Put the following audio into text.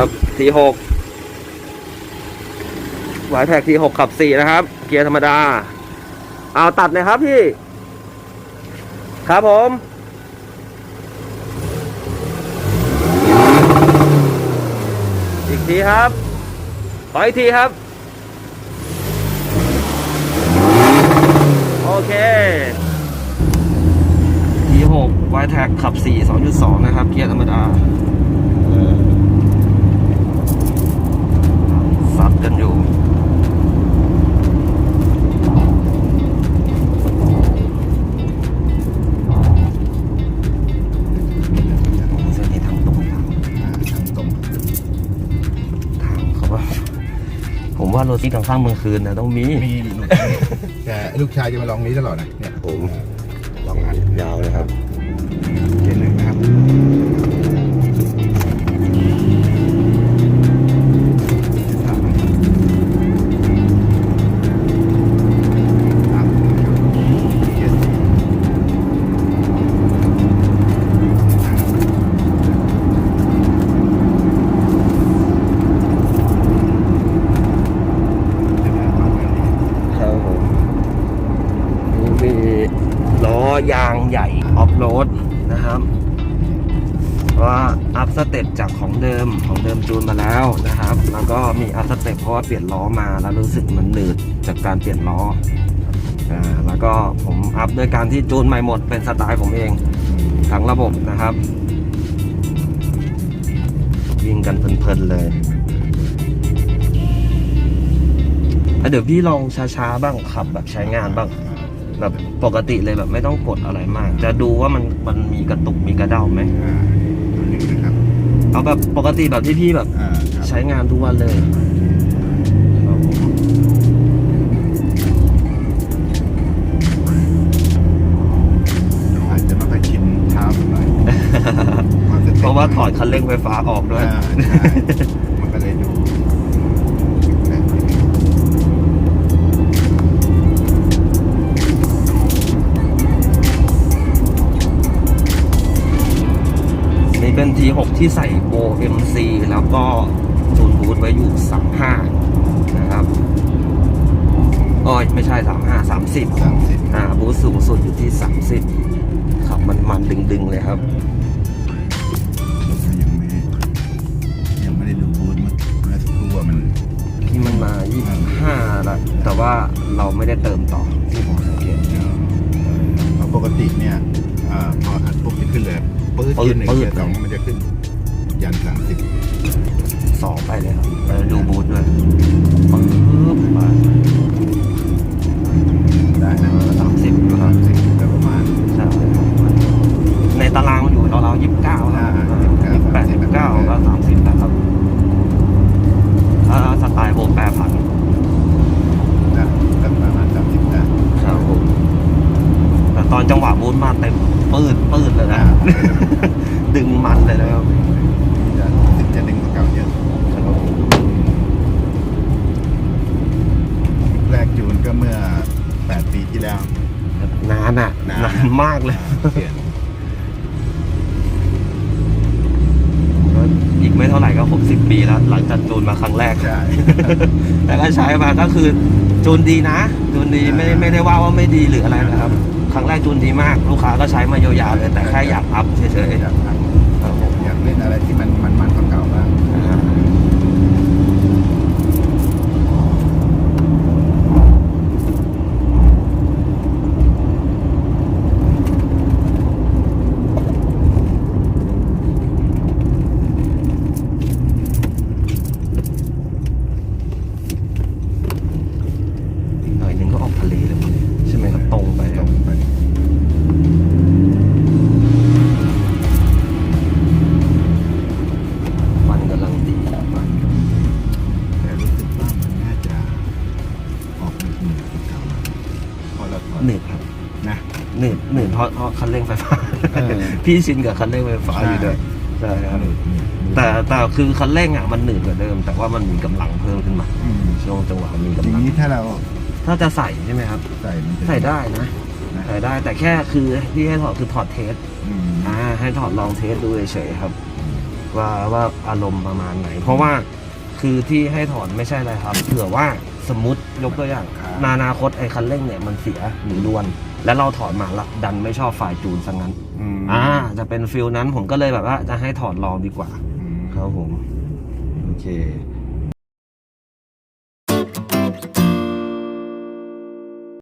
ครับ T6 วายแท็ก T6 ขับ 4 นะครับ เกียร์ธรรมดา เอาตัดนะครับพี่ ครับผม อีกทีครับ ขออีกทีครับ โอเค T6 y t a c ขับ 4 2.2 นะครับ เกียร์ธรรมดา ผมว่ารถที่กลางค่ำกลางคืนนะต้องมีมีลูกแต่ลูกชายจะมาลองนี้ตลอดนะเนี่ยผมลองอันยาวเลยครับางใหญ่ออฟโรดนะครับว่าอัพสเต็ปจากของเดิมของเดิมจูนมาแล้วนะครับ แล้วก็มีอัพสเต็ปเพราะว่าเปลี่ยนล้อมาแล้วรู้สึกมันหนืดจากการเปลี่ยนล้ออ่าแล้วก็ผมอัพด้วยการที่จูนใหม่หมดเป็นสไตล์ผมเองทั้งระบบนะครับ วิ่งกันเพลินๆเลยเดี๋ยวพี่ลองช้าๆบ้างขับแบบใช้งานบ้าง แบบปกติเลยแบบไม่ต้องกดอะไรมาก จะดูว่ามันมันมีกระตุกมีกระเด้าไหมอ่าตัวนี้นะครับเอาแบบปกติแบบที่พี่แบบอ่าครับใช้งานทุกวันเลยครับผมอาจจะไม่ค่อยชินเท้าสักหน่อยมันจต็มเพราะว่าถอดคันเร่งไฟฟ้าออกด้วย อ่าใช่ นี่เป็น T6 ที่ใส่ OMC แล้วก็จูนบูทไว้อยู่ 35 นะครับอ้อยไม่ใช่ 35 30สามสิบอ่าบูทสูงสุดอยู่ที่ 30ขับมันมันๆดึงๆเลยครับ ยังไม่ได้ยังไม่ได้ดูบูธเมื่อเมื่อสักครู่ว่ามันที่มันมา 25แล้วแต่ว่าเราไม่ได้เติมต่อที่ผมสังเกตเพราะปกติเนี่ยอ่าพออัดปุ๊บจะขึ้นเลย ปื้ดปื๊ดเกียร์หนึ่งปื๊ด เกียร์สองมันจะขึ้น ยันสามสิบสองไปเลยครับไปดูบูธด้วยปึ๊บมาได้นะสามสิบนะคสารับมสิบก็ประมาณ ใช่ในตารางมันอยู่เราเรายี่สิบเก้าครับอ่ายี่สิบแปดยี่สิบเก้าก็สามสิบนะครับถ้าสไตล์โบแปรผัน นะก็ประมาณสามสิบนะครับ ผมแต่ต อนจังหวะบูธมาเต็มปืดปืดเลยนะ ดึงมันเลยนะครับจะสิบจะดึงกว่าเก่าเยอะแรกจูนก็เมื่อแปดปีที่แล้ว นานอะ นาน นานมากเลยเปลี่ยนก็อีกไม่เท่าไหร่ก็หกสิบปีแล้ว หลังจากจูนมาครั้งแรก ใช่ แต่ก็ใช้มาก็คือจูนดีนะจูนดีไม่อ่าไม่ได้ว่าว่าไม่ดีหรืออะไรนะครับ ครั้งแรกจูนดีมาก ลูกค้าก็ใช้มายาวๆเลยแต่แค่อยากอัพเฉยๆ อยากเล่นอะไรที่มันมันมัน ราะเพราะคันเร่งไฟฟ้าเออ พี่ชินกับคันเร่งไฟฟ้าอยู่ด้วยใช่ครับหนืดหนืดแต่แต่คือคันเร่งอะมันหนืดกว่าเดิม แต่ว่ามันมีกำลังเพิ่มขึ้นมาอืมช่วงจังหวะมีทีกำลังนี้ถ้าเราถ้าจะใส่ใช่ไหมครับ ใส่มันจะใส่ได้นะนะใส่ได้แต่แค่คือที่ให้ถอดคือถอดเทสอืมอ่าให้ถอดลองเทสดูเฉยๆครับ ว่าว่าอารมณ์ประมาณไหน เพราะว่าคือที่ให้ถอนไม่ใช่อะไรครับเผื่อว่าสมมติยกตัวอย่างครับนานาคตไอ้คันเร่งเนี่ยมันเสียหรือรวน แล้วเราถอนมาละดันไม่ชอบฝ่ายจูนซะงั้นอืมอ่าจะเป็นฟิลนั้นผมก็เลยแบบว่าจะให้ถอดลองดีกว่า อืมครับผม โอเค